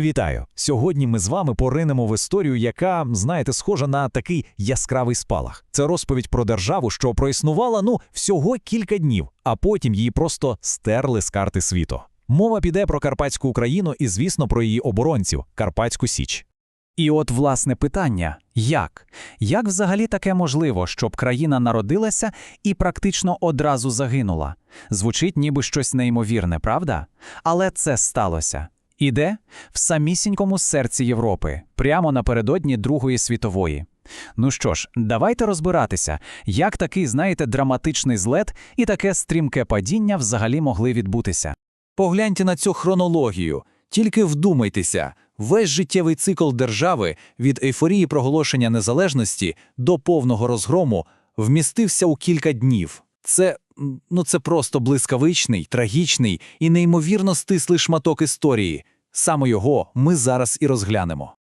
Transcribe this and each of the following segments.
Вітаю! Сьогодні ми з вами поринемо в історію, яка, знаєте, схожа на такий яскравий спалах. Це розповідь про державу, що проіснувала ну всього кілька днів, а потім її просто стерли з карти світу. Мова піде про Карпатську Україну і, звісно, про її оборонців Карпатську Січ. І от власне питання: як? Як взагалі таке можливо, щоб країна народилася і практично одразу загинула? Звучить ніби щось неймовірне, правда? Але це сталося. І де? В самісінькому серці Європи, прямо напередодні Другої світової. Ну що ж, давайте розбиратися, як такий, знаєте, драматичний злет і таке стрімке падіння взагалі могли відбутися. Погляньте на цю хронологію. Тільки вдумайтеся, весь життєвий цикл держави від ейфорії проголошення незалежності до повного розгрому вмістився у кілька днів. Це, ну, це просто блискавичний, трагічний і неймовірно стислий шматок історії. Саме його ми зараз і розглянемо.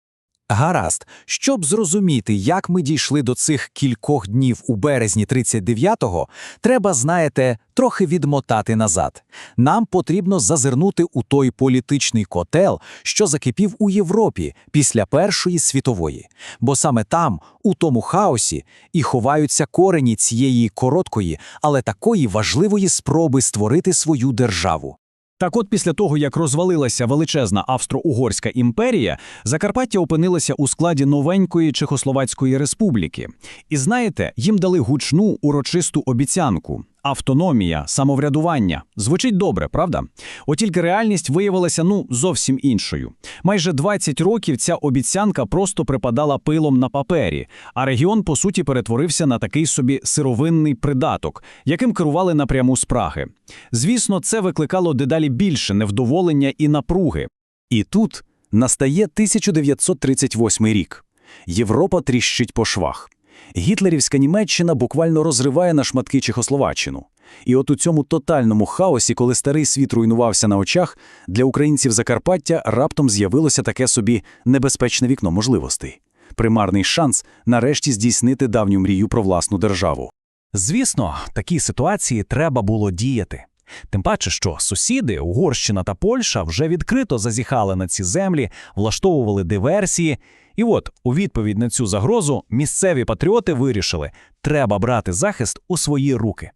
Гаразд, щоб зрозуміти, як ми дійшли до цих кількох днів у березні 39-го, треба, знаєте, трохи відмотати назад. Нам потрібно зазирнути у той політичний котел, що закипів у Європі після Першої світової. Бо саме там, у тому хаосі, і ховаються корені цієї короткої, але такої важливої спроби створити свою державу. Так от після того, як розвалилася величезна Австро-Угорська імперія, Закарпаття опинилося у складі новенької Чехословацької республіки. І знаєте, їм дали гучну урочисту обіцянку. Автономія, самоврядування. Звучить добре, правда? От тільки реальність виявилася ну зовсім іншою. Майже 20 років ця обіцянка просто припадала пилом на папері, а регіон, по суті, перетворився на такий собі сировинний придаток, яким керували напряму з Праги. Звісно, це викликало дедалі більше невдоволення і напруги. І тут настає 1938 рік. Європа тріщить по швах. Гітлерівська Німеччина буквально розриває на шматки Чехословаччину. І от у цьому тотальному хаосі, коли старий світ руйнувався на очах, для українців Закарпаття раптом з'явилося таке собі небезпечне вікно можливостей. Примарний шанс нарешті здійснити давню мрію про власну державу. Звісно, такій ситуації треба було діяти. Тим паче, що сусіди, Угорщина та Польща, вже відкрито зазіхали на ці землі, влаштовували диверсії. І от, у відповідь на цю загрозу, місцеві патріоти вирішили, треба брати захист у свої руки.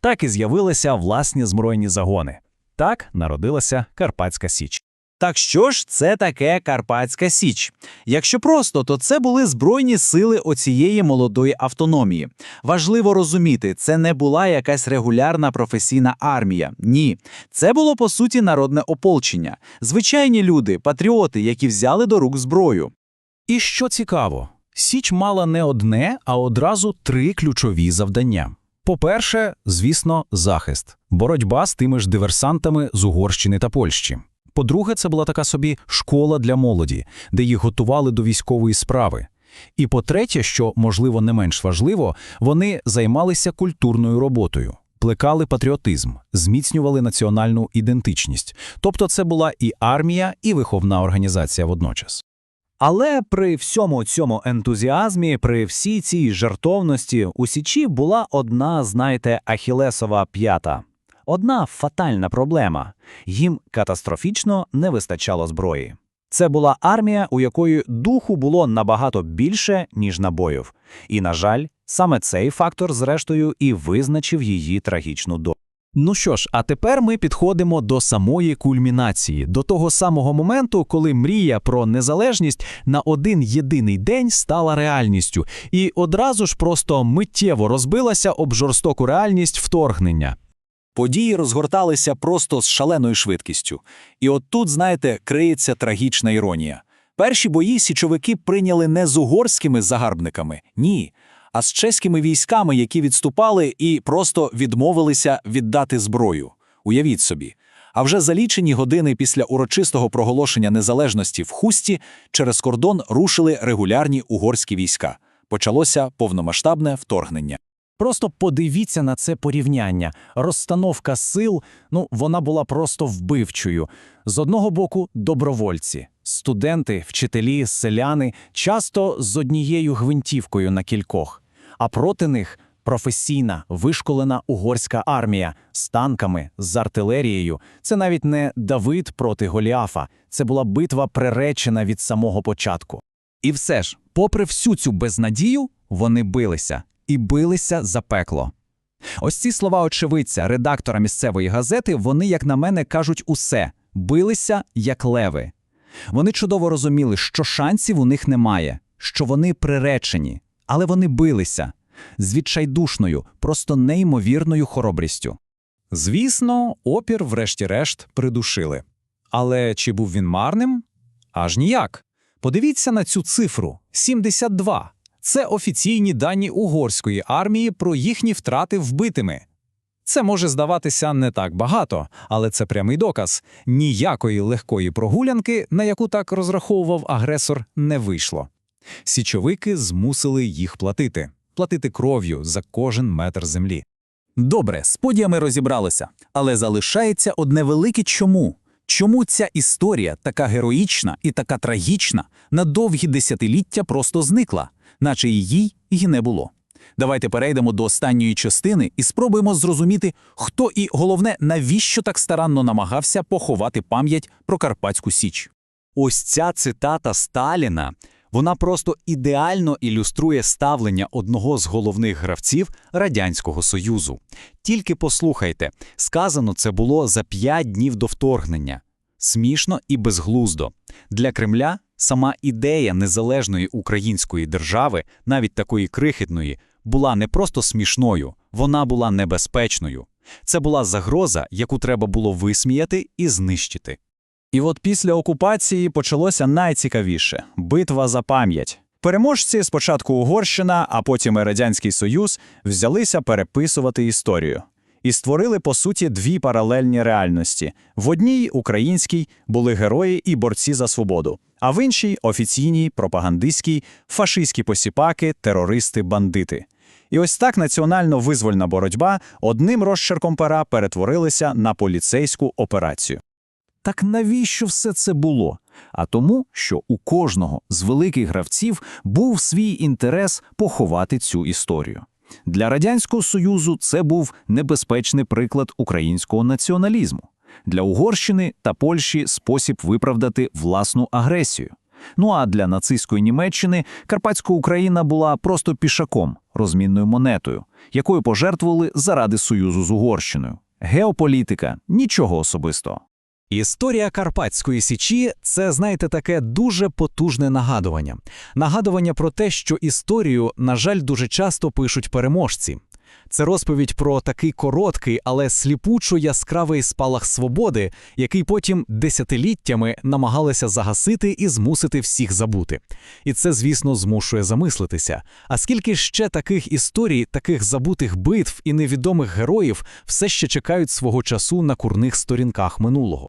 Так і з'явилися власні збройні загони. Так народилася Карпатська Січ. Так що ж це таке Карпатська Січ? Якщо просто, то це були збройні сили оцієї молодої автономії. Важливо розуміти, це не була якась регулярна професійна армія. Ні, це було по суті народне ополчення, звичайні люди, патріоти, які взяли до рук зброю. І що цікаво, Січ мала не одне, а одразу три ключові завдання. По-перше, звісно, захист, боротьба з тими ж диверсантами з Угорщини та Польщі. По-друге, це була така собі школа для молоді, де їх готували до військової справи. І по-третє, що, можливо, не менш важливо, вони займалися культурною роботою, плекали патріотизм, зміцнювали національну ідентичність. Тобто це була і армія, і виховна організація водночас. Але при всьому цьому ентузіазмі, при всій цій жартовності у Січі була одна, знаєте, ахілесова п'ята. Одна фатальна проблема їм катастрофічно не вистачало зброї. Це була армія, у якої духу було набагато більше, ніж набоїв. І, на жаль, саме цей фактор, зрештою, і визначив її трагічну долю. Ну що ж, а тепер ми підходимо до самої кульмінації, до того самого моменту, коли мрія про незалежність на один єдиний день стала реальністю, і одразу ж просто миттєво розбилася об жорстоку реальність вторгнення. Події розгорталися просто з шаленою швидкістю. І от тут, знаєте, криється трагічна іронія. Перші бої січовики прийняли не з угорськими загарбниками, ні, а з чеськими військами, які відступали і просто відмовилися віддати зброю. Уявіть собі. А вже за лічені години після урочистого проголошення незалежності в хусті через кордон рушили регулярні угорські війська. Почалося повномасштабне вторгнення. Просто подивіться на це порівняння. Розстановка сил, ну, вона була просто вбивчою. З одного боку, добровольці, студенти, вчителі, селяни, часто з однією гвинтівкою на кількох. А проти них Професійна, вишколена угорська армія з танками, з артилерією. Це навіть не Давид проти Голіафа. Це була битва приречена від самого початку. І все ж, попри всю цю безнадію, вони билися і билися за пекло. Ось ці слова очевидця, редактора місцевої газети, вони, як на мене, кажуть усе билися як леви. Вони чудово розуміли, що шансів у них немає, що вони приречені, але вони билися з відчайдушною, просто неймовірною хоробрістю. Звісно, опір, врешті-решт, придушили. Але чи був він марним? Аж ніяк. Подивіться на цю цифру 72. Це офіційні дані угорської армії про їхні втрати вбитими. Це може здаватися не так багато, але це прямий доказ. Ніякої легкої прогулянки, на яку так розраховував агресор, не вийшло. Січовики змусили їх платити, платити кров'ю за кожен метр землі. Добре, з подіями розібралися, але залишається одне велике чому. Чому ця історія, така героїчна і така трагічна, на довгі десятиліття просто зникла, наче її й не було? Давайте перейдемо до останньої частини і спробуємо зрозуміти, хто і, головне, навіщо так старанно намагався поховати пам'ять про Карпатську Січ. Ось ця цитата Сталіна, вона просто ідеально ілюструє ставлення одного з головних гравців Радянського Союзу. Тільки послухайте, сказано це було за п'ять днів до вторгнення. Смішно і безглуздо. Для Кремля сама ідея незалежної української держави, навіть такої крихітної, була не просто смішною, вона була небезпечною. Це була загроза, яку треба було висміяти і знищити. І от після окупації почалося найцікавіше битва за пам'ять. Переможці, спочатку Угорщина, а потім і Радянський Союз, взялися переписувати історію. І створили, по суті, дві паралельні реальності. В одній, українській, були герої і борці за свободу, а в іншій офіційній, пропагандистській, фашистські посіпаки, терористи, бандити. І ось так національно-визвольна боротьба одним розчерком пера перетворилася на поліцейську операцію. Так навіщо все це було? А тому, що у кожного з великих гравців був свій інтерес поховати цю історію. Для Радянського Союзу це був небезпечний приклад українського націоналізму. Для Угорщини та Польщі спосіб виправдати власну агресію. Ну а для нацистської Німеччини Карпатська Україна була просто пішаком, розмінною монетою, якою пожертвували заради союзу з Угорщиною. Геополітика нічого особистого. Історія Карпатської січі це, знаєте, таке дуже потужне нагадування. Нагадування про те, що історію, на жаль, дуже часто пишуть переможці. Це розповідь про такий короткий, але сліпучо яскравий спалах свободи, який потім десятиліттями намагалися загасити і змусити всіх забути. І це, звісно, змушує замислитися. А скільки ще таких історій, таких забутих битв і невідомих героїв все ще чекають свого часу на курних сторінках минулого?